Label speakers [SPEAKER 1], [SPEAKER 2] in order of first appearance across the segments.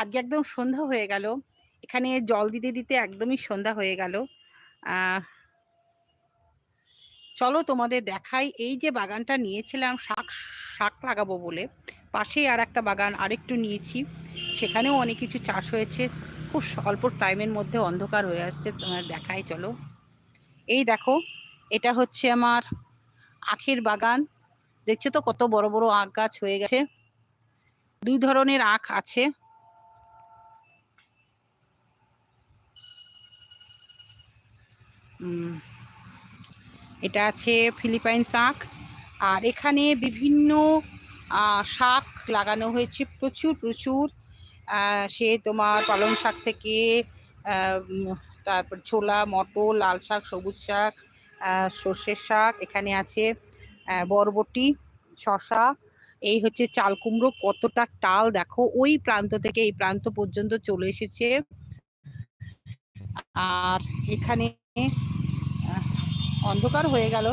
[SPEAKER 1] আজকে একদম সন্ধ্যা হয়ে গেল। এখানে জল দিতে দিতে একদমই সন্ধ্যা হয়ে গেল। চলো তোমাদের দেখাই। এই যে বাগানটা নিয়েছিলাম, শাক শাক লাগাবো বলে। পাশেই আর একটা বাগান আরেকটু নিয়েছি। সেখানেও অনেক কিছু চাষ হয়েছে। খুব অল্প টাইমের মধ্যে অন্ধকার হয়ে আসছে। তোমার দেখাই, চলো। এই দেখো, এটা হচ্ছে আমার আখের বাগান। দেখছ তো কত বড় বড় আখ গাছ হয়ে গেছে। দুই ধরনের আখ আছে। এটা আছে ফিলিপাইন শাক। আর এখানে বিভিন্ন শাক লাগানো হয়েছে প্রচুর প্রচুর। সে তোমার পালং শাক থেকে তারপর ছোলা, মটর, লাল শাক, সবুজ শাক সর্ষের শাক, এখানে আছে বরবটি শশা এই হচ্ছে চাল কুমড়ো, কতটা টাল, দেখো, ওই প্রান্ত থেকে এই প্রান্ত পর্যন্ত চলে এসেছে। আর এখানে অন্ধকার হয়ে গেল।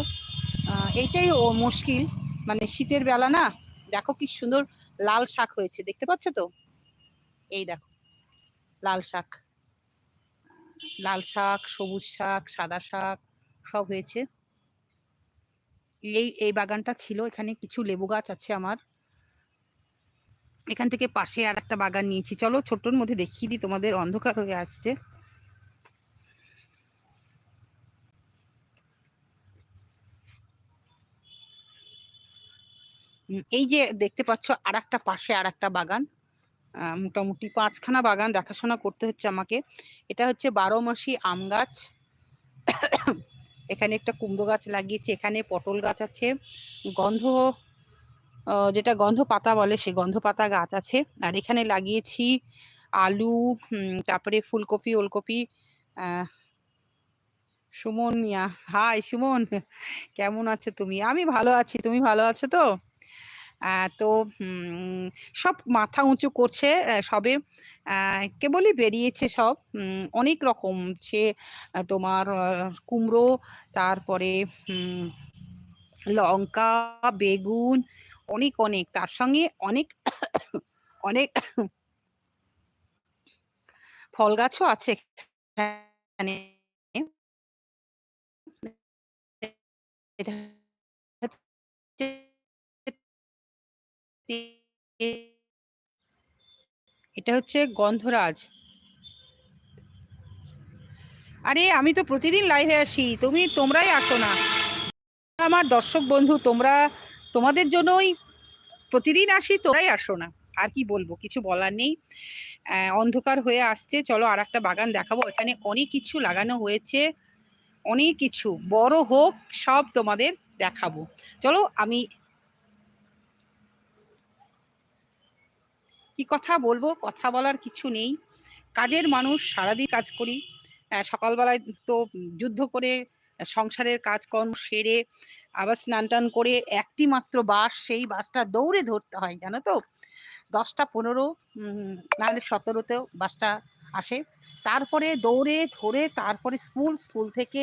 [SPEAKER 1] এইটাই ও মুশকিল। মানে শীতের বেলা না, দেখো কি সুন্দর লাল শাক হয়েছে। দেখতে পাচ্ছ তো? এই দেখো, লাল শাক। লাল শাক, সবুজ শাক, সাদা শাক, সব হয়েছে। এই এই বাগানটা ছিল, এখানে কিছু লেবু গাছ আছে আমার। এখান থেকে পাশে আর একটা বাগান নিয়েছি। চলো, ছোট্টর মধ্যে দেখিয়ে দিই তোমাদের অন্ধকার হয়ে আসছে। এই যে দেখতে পাচ্ছ আর একটা পাশে আর একটা বাগান মোটামুটি পাঁচখানা বাগান দেখাশোনা করতে হচ্ছে আমাকে। এটা হচ্ছে বারো মাসি আম গাছ। এখানে একটা কুমড়ো গাছ লাগিয়েছি, এখানে পটল গাছ আছে। গন্ধ যেটা গন্ধ পাতা বলে সে গন্ধ পাতা গাছ আছে। আর এখানে লাগিয়েছি আলু তারপরে ফুলকপি, ওলকপি সুমন মিয়া। হাই সুমন, কেমন আছো তুমি? আমি ভালো আছি, তুমি ভালো আছো তো? তো সব মাথা উঁচু করছে সবে কেবলই বেরিয়েছে সব অনেক রকম। সে তোমার কুমড়ো, তারপরে লঙ্কা, বেগুন, অনেক অনেক। তার সঙ্গে অনেক অনেক ফল গাছও আছে এখানে। এটা হচ্ছে গন্ধরাজ। আরে, আমি তো প্রতিদিন লাইভে আসি। তুমি, তোমরাই আসো না। আমার দর্শক বন্ধু, তোমরা, তোমাদের জন্যই প্রতিদিন আসি তোরাই আসো না। আর কি বলব, কিছু বলার নেই। অন্ধকার হয়ে আসছে। চলো আর একটা বাগান দেখাবো। এখানে অনেক কিছু লাগানো হয়েছে। অনেক কিছু। বড় হোক, সব তোমাদের দেখাবো। চলো, আমি কি কথা বলব? কথা বলার কিছু নেই। কাজের মানুষ, সারাদিন কাজ করি। সকালবেলায় তো যুদ্ধ করে, সংসারের কাজকর্ম সেরে, আবার স্নান টান করে, একটি মাত্র বাস, সেই বাসটা দৌড়ে ধরতে হয়, জানো তো? দশটা পনেরো নাহলে সতেরোতেও বাসটা আসে। তারপরে দৌড়ে ধরে, তারপরে স্কুল স্কুল থেকে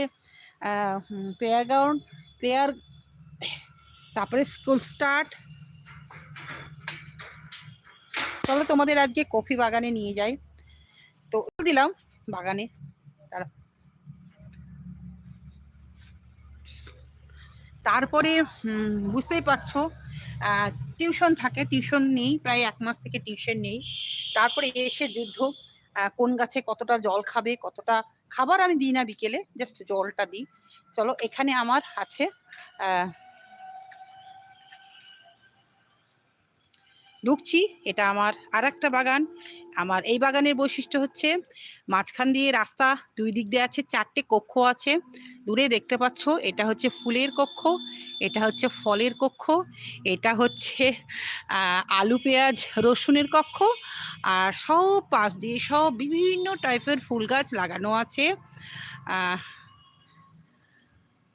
[SPEAKER 1] প্রেয়ার গ্রাউন্ড, প্রেয়ার, তারপরে স্কুল স্টার্ট চলো তোমাদের আজকে কফি বাগানে নিয়ে যাই। তো দিলাম বাগানে। তারপরে বুঝতেই পারছ টিউশন থাকে, টিউশন নেই, প্রায় এক মাস থেকে টিউশন নেই। তারপরে এসে যুদ্ধ কোন গাছে কতটা জল খাবে, কতটা খাবার আমি দিই না বিকেলে জাস্ট জলটা দিই। চলো, এখানে আমার আছে ঢুকছি, এটা আমার আর একটা বাগান। আমার এই বাগানের বৈশিষ্ট্য হচ্ছে, মাঝখান দিয়ে রাস্তা, দুই দিক দিয়ে আছে চারটে কক্ষ আছে। দূরে দেখতে পাচ্ছ, এটা হচ্ছে ফুলের কক্ষ, এটা হচ্ছে ফলের কক্ষ, এটা হচ্ছে আলু, পেঁয়াজ, রসুনের কক্ষ, আর সব পাশ দিয়ে সব বিভিন্ন টাইপের ফুল গাছ লাগানো আছে।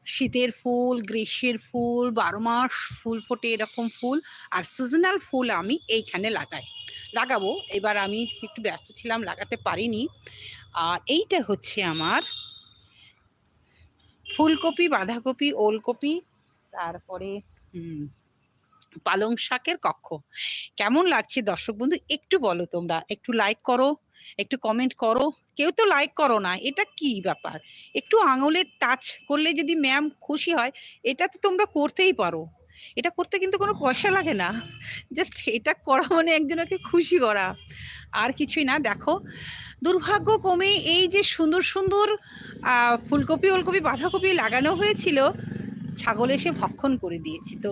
[SPEAKER 1] শীতের ফুল, গ্রীষ্মের ফুল বারো মাস ফুল ফোটে এরকম ফুল। আর সিজনাল ফুল আমি এইখানে লাগাই। লাগাবো। এবার আমি একটু ব্যস্ত ছিলাম, লাগাতে পারিনি। আর এইটা হচ্ছে আমার ফুলকপি, বাঁধাকপি, ওলকপি, তারপরে পালং শাকের কক্ষ। কেমন লাগছে দর্শক বন্ধু, একটু বলো তোমরা। একটু লাইক করো। একটু কমেন্ট করো। কেউ তো লাইক করো না, এটা কি ব্যাপার? একটু আঙুলের টাচ করলে যদি ম্যাম খুশি হয়, এটা তো তোমরা করতেই পারো। এটা করতে কিন্তু কোনো পয়সা লাগে না। জাস্ট এটা করা মানে একজনকে খুশি করা। আর কিছুই না, দেখো। দুর্ভাগ্য কমে এই যে সুন্দর সুন্দর ফুলকপি, ওলকপি, বাঁধাকপি লাগানো হয়েছিল ছাগল এসে ভক্ষণ করে দিয়েছি। তো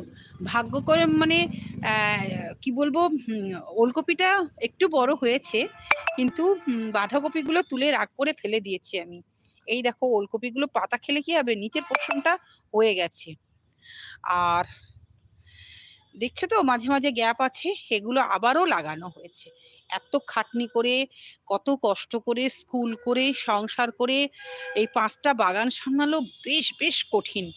[SPEAKER 1] ভাগ্য করে মানে কি বলব ওলকপিটা একটু বড় হয়েছে, কিন্তু বাঁধাকপিগুলো তুলে রাগ করে ফেলে দিয়েছি আমি। এই দেখো, ওলকপিগুলো পাতা খেলে কি হবে? নিচের পোর্শনটা হয়ে গেছে। আর দেখছ তো, মাঝে মাঝে গ্যাপ আছে, এগুলো আবারও লাগানো হয়েছে। এত খাটনি করে, কত কষ্ট করে, স্কুল করে, সংসার করে, এই পাঁচটা বাগান সামলালো বেশ বেশ কঠিন।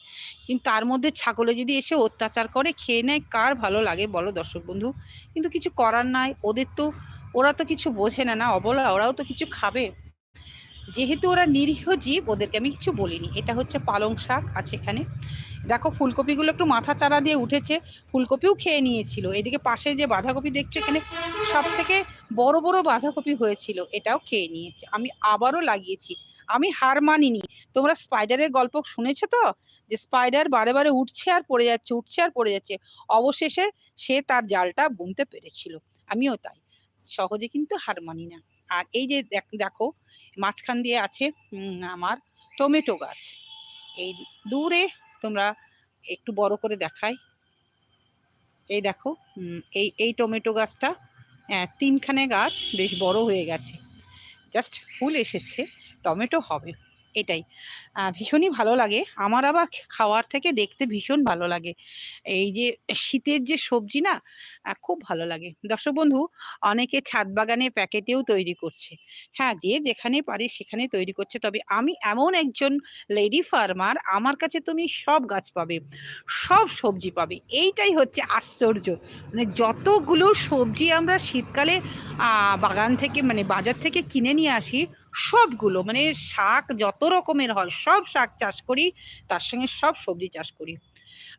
[SPEAKER 1] কিন্তু তার মধ্যে ছাগলে যদি এসে অত্যাচার করে, খেয়ে নেয়, কার ভালো লাগে বলো দর্শক বন্ধু? কিন্তু কিছু করার নাই। ওদের তো, ওরা তো কিছু বোঝে না না অবলা, ওরাও তো কিছু খাবে। যেহেতু ওরা নিরীহ জীব, ওদেরকে আমি কিছু বলিনি। এটা হচ্ছে পালং শাক আছে এখানে। দেখো, ফুলকপিগুলো একটু মাথা চারা দিয়ে উঠেছে। ফুলকপিও খেয়ে নিয়েছিল। এদিকে পাশে যে বাঁধাকপি দেখছ, এখানে সব থেকে বড় বড় বাঁধাকপি হয়েছিল। এটাও খেয়ে নিয়েছে। আমি আবারও লাগিয়েছি। আমি হার মানিনি। তোমরা স্পাইডারের গল্প শুনেছো তো? যে স্পাইডার বারে বারে উঠছে আর পড়ে যাচ্ছে, উঠছে আর পড়ে যাচ্ছে। অবশেষে সে তার জালটা বুনতে পেরেছিল। আমিও তাই। সহজে কিন্তু হার মানি না। আর এই যে দেখ- দেখো মাঝখান দিয়ে আছে আমার টমেটো গাছ। এই দূরে তোমরা একটু বড় করে দেখাই। এই দেখো এই এই টমেটো গাছটা হ্যাঁ, তিনখানে গাছ বেশ বড় হয়ে গেছে। জাস্ট ফুল এসেছে টমেটো হবে। এটাই। ভীষণই ভালো লাগে। আমার আবার খাওয়ার থেকে দেখতে ভীষণ ভালো লাগে। এই যে শীতের যে সবজি না খুব ভালো লাগে। দর্শক বন্ধু, অনেকে ছাদ বাগানে প্যাকেটেও তৈরি করছে। হ্যাঁ যে যেখানে পারে সেখানে তৈরি করছে। তবে আমি এমন একজন লেডি ফার্মার, আমার কাছে তুমি সব গাছ পাবে, সব সবজি পাবে। এইটাই হচ্ছে আশ্চর্য। মানে যতগুলো সবজি আমরা শীতকালে বাগান থেকে মানে বাজার থেকে কিনে নিয়ে আসি সবগুলো মানে শাক যত রকমের হয়, সব শাক চাষ করি, তার সঙ্গে সব সবজি চাষ করি।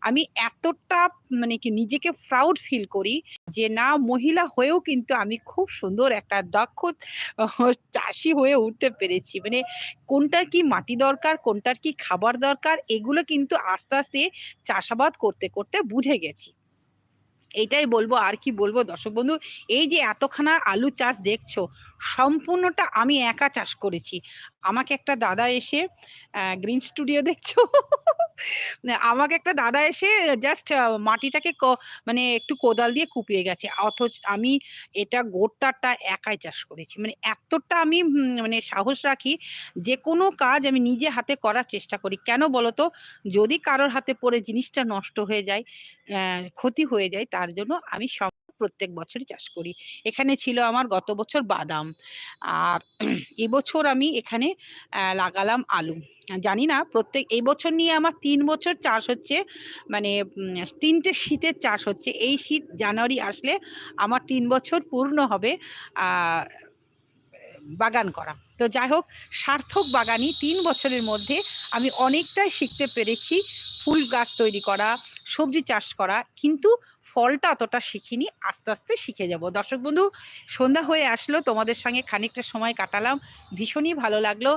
[SPEAKER 1] আমি এতটা মানে কি নিজেকে প্রাউড ফিল করি যে না, মহিলা হয়েও কিন্তু আমি খুব সুন্দর একটা দক্ষ চাষি হয়ে উঠতে পেরেছি। মানে কোনটার কি মাটি দরকার, কোনটার কি খাবার দরকার, এগুলো কিন্তু আস্তে আস্তে চাষাবাদ করতে করতে বুঝে গেছি। এইটাই বলব, আর কি বলব দর্শক বন্ধু, এই যে এতখানা আলু চাষ দেখছ সম্পূর্ণটা আমি একা চাষ করেছি। আমাকে একটা দাদা এসে গ্রিন স্টুডিও দেখছ? আমাকে একটা দাদা এসে জাস্ট মাটিটাকে মানে একটু কোদাল দিয়ে কুপিয়ে গেছে। অথচ আমি এটা গোটাটা একাই চাষ করেছি। মানে এতটা আমি মানে সাহস রাখি যে কোনো কাজ আমি নিজে হাতে করার চেষ্টা করি। কেন বলতো? যদি কারোর হাতে পড়ে জিনিসটা নষ্ট হয়ে যায় ক্ষতি হয়ে যায়, তার জন্য আমি সব প্রত্যেক বছরই চাষ করি। এখানে ছিল আমার গত বছর বাদাম। আর এবছর আমি এখানে লাগালাম আলু। জানি না, প্রত্যেক এই বছর নিয়ে আমার তিন বছর চাষ হচ্ছে মানে তিনটে শীতের চাষ হচ্ছে। এই শীত জানুয়ারি আসলে আমার তিন বছর পূর্ণ হবে বাগান করা। তো যাই হোক, সার্থক বাগানি তিন বছরের মধ্যে আমি অনেকটাই শিখতে পেরেছি ফুল গাছ তৈরি করা, সবজি চাষ করা। কিন্তু ফলটা অতটা শিখিনি, আস্তে আস্তে শিখে যাব। দর্শক বন্ধু, সন্ধ্যা হয়ে আসলো, তোমাদের সঙ্গে খানিকটা সময় কাটালাম। ভীষণই ভালো লাগল।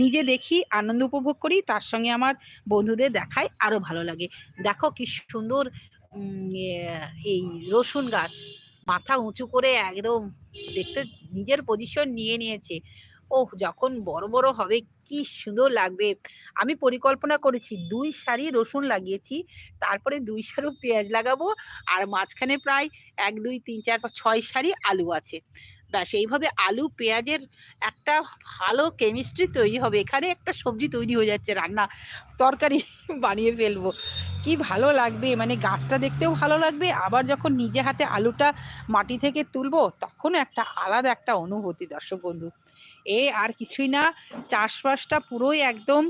[SPEAKER 1] নিজে দেখি, আনন্দ উপভোগ করি, তার সঙ্গে আমার বন্ধুদের দেখায় আরও ভালো লাগে। দেখো কি সুন্দর এই রসুন গাছ। মাথা উঁচু করে একদম দেখতে নিজের পজিশন নিয়ে নিয়েছে। ওহ, যখন বড় বড় হবে কি সুন্দর লাগবে। আমি পরিকল্পনা করেছি, দুই সারি রসুন লাগিয়েছি, তারপরে দুই সারু পেঁয়াজ লাগাবো, আর মাঝখানে প্রায় এক, দুই, তিন, চার, পাঁচ, ছয় সারি আলু আছে। ব্যাস, এইভাবে আলু, পেঁয়াজের একটা ভালো কেমিস্ট্রি তৈরি হবে। এখানে একটা সবজি তৈরি হয়ে যাচ্ছে, রান্না, তরকারি বানিয়ে ফেলব। কি ভালো লাগবে মানে গাছটা দেখতেও ভালো লাগবে, আবার যখন নিজে হাতে আলুটা মাটি থেকে তুলবো তখন একটা আলাদা একটা অনুভূতি, দর্শক বন্ধু। এ আর কিছুই না। চাষবাসটা পুরোই একদম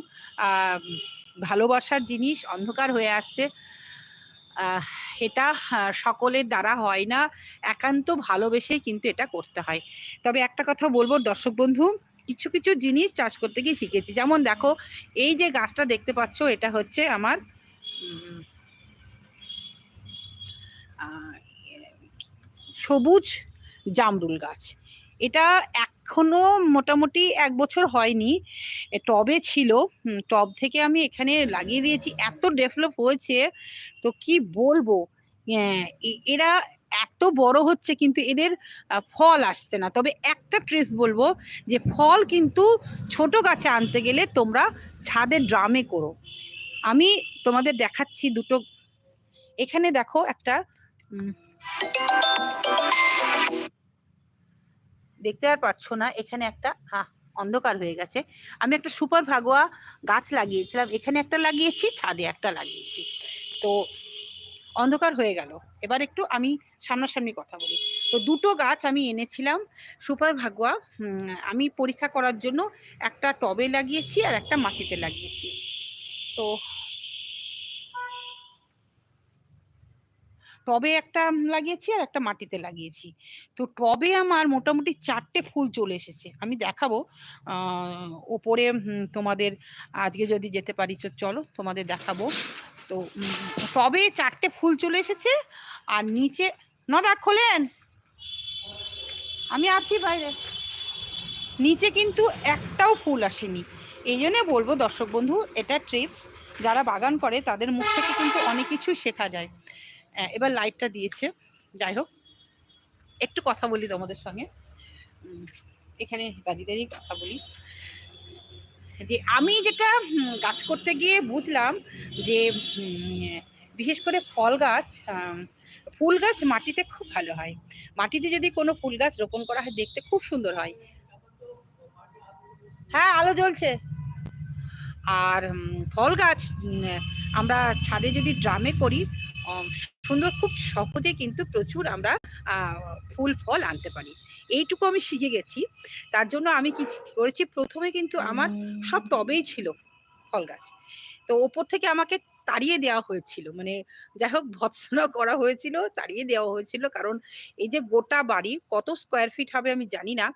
[SPEAKER 1] ভালোবাসার জিনিস, অন্ধকার হয়ে আসছে। এটা সকলের দ্বারা হয় না। একান্ত ভালোবেসেই কিন্তু এটা করতে হয়। তবে একটা কথা বলব, দর্শক বন্ধু, কিছু কিছু জিনিস চাষ করতে গিয়ে শিখেছি। যেমন দেখো, এই যে গাছটা দেখতে পাচ্ছ, এটা হচ্ছে আমার সবুজ জামরুল গাছ। এটা এখনও মোটামুটি এক বছর হয়নি। টবে ছিল। টব থেকে আমি এখানে লাগিয়ে দিয়েছি। এত ডেভেলপ হয়েছে, তো কি বলব? এ- এরা এত বড় হচ্ছে কিন্তু এদের ফল আসছে না। তবে একটা ট্রিপস বলব যে ফল কিন্তু ছোট গাছে আনতে গেলে তোমরা ছাদের ড্রামে করো। আমি তোমাদের দেখাচ্ছি দুটো। এখানে দেখো একটা দেখতে আর পাচ্ছ না এখানে একটা আহ, অন্ধকার হয়ে গেছে। আমি একটা সুপার ভাগোয়া গাছ লাগিয়েছিলাম এখানে একটা লাগিয়েছি ছাদে একটা লাগিয়েছি। তো অন্ধকার হয়ে গেল। এবার একটু আমি সামনাসামনি কথা বলি। তো দুটো গাছ আমি এনেছিলাম সুপার ভাগোয়া আমি পরীক্ষা করার জন্য একটা টবে লাগিয়েছি আর একটা মাটিতে লাগিয়েছি। তো টবে একটা লাগিয়েছি আর একটা মাটিতে লাগিয়েছি। তো টবে আমার মোটামুটি চারটে ফুল চলে এসেছে। আমি দেখাবো। ওপরে তোমাদের আজকে যদি যেতে পারি চলো তোমাদের দেখাবো। তো টবে চারটে ফুল চলে এসেছে আর নিচে, নদা, খোলেন। আমি আছি বাইরে। নিচে কিন্তু একটাও ফুল আসেনি। এই জন্যে বলব দর্শক বন্ধু, এটা ট্রিপস। যারা বাগান করে, তাদের মুখ থেকে কিন্তু অনেক কিছু শেখা যায়। এবার লাইটটা দিয়েছে। যাই হোক একটু কথা বলি তোমাদের সঙ্গে। এখানে দাঁড়িয়ে কথা বলি, যে আমি যেটা গাছ করতে গিয়ে বুঝলাম যে বিশেষ করে ফল গাছ ফুল গাছ মাটিতে খুব ভালো হয়। মাটিতে যদি কোনো ফুল গাছ রোপণ করা হয়, দেখতে খুব সুন্দর হয়। হ্যাঁ আলো জ্বলছে। আর ফল গাছ আমরা ছাদে যদি ড্রামে করি সুন্দর, খুব সহজে কিন্তু প্রচুর আমরা ফুল, ফল আনতে পারি। এইটুকু আমি শিখে গেছি। তার জন্য আমি কি করেছি? প্রথমে কিন্তু আমার সব টবেই ছিল ফল গাছ। তো ওপর থেকে আমাকে তাড়িয়ে দেওয়া হয়েছিল। মানে যাই হোক, ভৎসনা করা হয়েছিল, তাড়িয়ে দেওয়া হয়েছিল। কারণ এই যে গোটা বাড়ি, কত স্কোয়ার ফিট হবে আমি জানি না।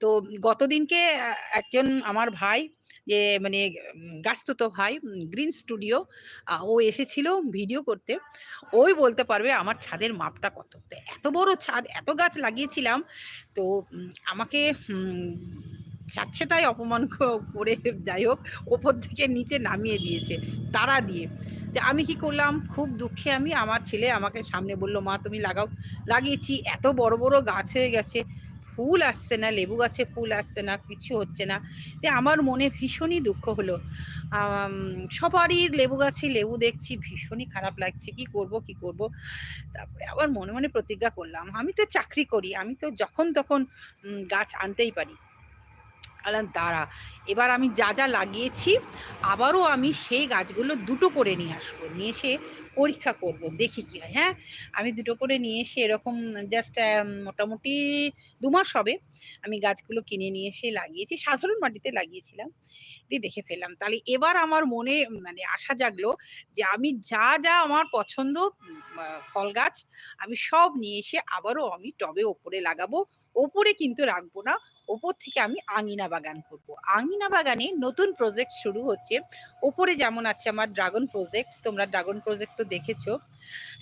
[SPEAKER 1] তো গতদিনকে একজন আমার ভাই যে মানে উম, গাছতুতো ভাই গ্রিন স্টুডিও ও এসেছিল ভিডিও করতে। ওই বলতে পারবে আমার ছাদের মাপটা কত? এত বড় ছাদ এত গাছ লাগিয়েছিলাম তো আমাকে যাচ্ছে তাই অপমান করে যাই হোক ওপর থেকে নিচে নামিয়ে দিয়েছে তারা দিয়ে। আমি কি করলাম খুব দুঃখে আমি আমার ছেলে আমাকে সামনে বলল মা তুমি লাগাও। লাগিয়েছি এত বড় বড় গাছ হয়ে গেছে। ফুল আসছে না, লেবু গাছে ফুল আসছে না, কিছু হচ্ছে না। আমার মনে ভীষণই দুঃখ হলো। সবারই লেবু গাছে লেবু দেখছি, ভীষণই খারাপ লাগছে, কি করব কি করব? তারপরে আবার মনে মনে প্রতিজ্ঞা করলাম, আমি তো চাকরি করি, আমি তো যখন তখন গাছ আনতেই পারি। আলাম দাঁড়া। এবার আমি যা যা লাগিয়েছি, আবারও আমি সেই গাছগুলো দুটো করে নিয়ে আসব। নিয়ে এসে পরীক্ষা করব, দেখি কি হয় হ্যাঁ? আমি দুটো করে নিয়ে এসে এরকম জাস্ট মোটামুটি দু মাস হবে আমি গাছগুলো কিনে নিয়ে এসে লাগিয়েছি, সাধারণ মাটিতে লাগিয়েছিলাম, দিয়ে দেখে ফেললাম। তাহলে এবার আমার মনে মানে আশা জাগলো যে আমি যা যা আমার পছন্দ ফল গাছ, আমি সব নিয়ে এসে আবারও আমি টবে ওপরে লাগাবো। ওপরে কিন্তু রাখব না ওপর থেকে আমি আঙিনা বাগান করব। আঙিনা বাগানে নতুন প্রজেক্ট শুরু হচ্ছে। ওপরে যেমন আছে আমার ড্রাগন প্রজেক্ট তোমরা ড্রাগন প্রজেক্ট তো দেখেছ।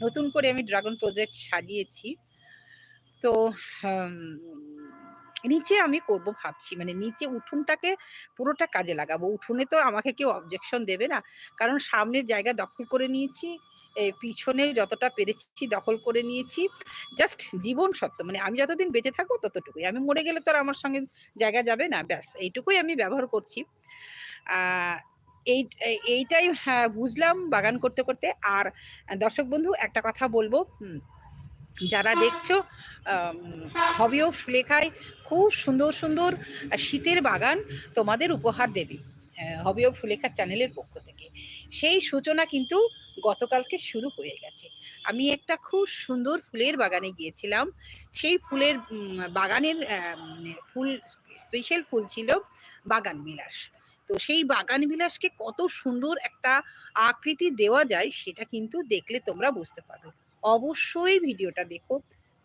[SPEAKER 1] নতুন করে আমি ড্রাগন প্রজেক্ট সাজিয়েছি। তো নিচে আমি করব ভাবছি। মানে নিচে উঠোনটাকে পুরোটা কাজে লাগাবো। উঠোনে তো আমাকে কেউ অবজেকশন দেবে না। কারণ সামনের জায়গা দখল করে নিয়েছি। পিছনে যতটা পেরেছি দখল করে নিয়েছি। জাস্ট জীবন সত্য মানে আমি যতদিন বেঁচে থাকব ততটুকুই। আমি মরে গেলে তো আর আমার সঙ্গে জায়গা যাবে না, ব্যাস, এইটুকুই আমি ব্যবহার করছি। এই এই- এইটাই বুঝলাম বাগান করতে করতে। আর দর্শক বন্ধু, একটা কথা বলব যারা দেখছ হবি অফ লেখায় খুব সুন্দর সুন্দর শীতের বাগান তোমাদের উপহার দেবে হবি অফ সুলেখা চ্যানেলের পক্ষ থেকে। সেই সূচনা কিন্তু গতকালকে শুরু হয়ে গেছে। আমি একটা খুব সুন্দর ফুলের বাগানে গিয়েছিলাম। সেই ফুলের বাগানের আহ, ফুল স্পেশাল ফুল ছিল বাগান বিলাস। তো সেই বাগান বিলাসকে কত সুন্দর একটা আকৃতি দেওয়া যায় সেটা কিন্তু দেখলে তোমরা বুঝতে পারবে অবশ্যই ভিডিওটা দেখো।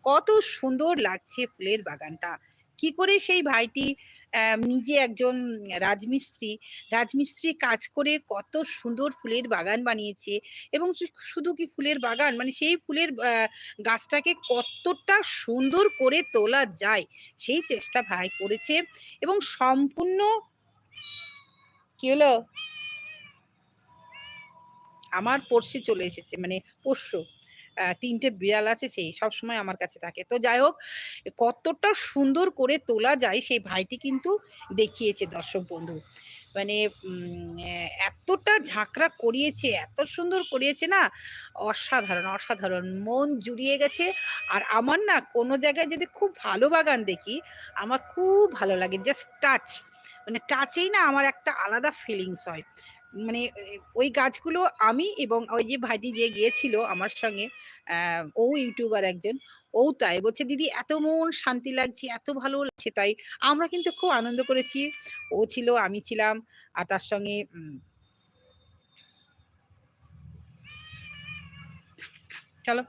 [SPEAKER 1] কত সুন্দর লাগছে ফুলের বাগানটা। কি করে সেই ভাইটি নিজে একজন রাজমিস্ত্রি রাজমিস্ত্রি কাজ করে কত সুন্দর ফুলের বাগান বানিয়েছে এবং শুধু কি ফুলের বাগান? মানে সেই ফুলের গাছটাকে কতটা সুন্দর করে তোলা যায় সেই চেষ্টা ভাই করেছে এবং সম্পূর্ণ কি হলো? আমার পড়শি চলে এসেছে মানে আহ, তিনটে বিড়াল আছে, সেই সব সময় আমার কাছে থাকে। তো যাই হোক, কতটা সুন্দর করে তোলা যায়, সেই ভাইটি কিন্তু দেখিয়েছে দর্শক বন্ধু। মানে এতটা ঝাঁকড়া করিয়েছে, এত সুন্দর করিয়েছে না, অসাধারণ অসাধারণ। মন জুড়িয়ে গেছে। আর আমার না, কোনো জায়গায় যদি খুব ভালো বাগান দেখি, আমার খুব ভালো লাগে জাস্ট টাচ মানে টাচেই না, আমার একটা আলাদা ফিলিংস হয়। মানে ওই গাছগুলো আমি এবং ওই যে ভাইটি যে গিয়েছিল আমার সঙ্গে ও ইউটিউবার একজন, ও তাই বলছে, দিদি, এত মন শান্তি লাগছে, এত ভালো লাগছে। তাই আমরা কিন্তু খুব আনন্দ করেছি। ও ছিল, আমি ছিলাম, আর তার সঙ্গে চলো।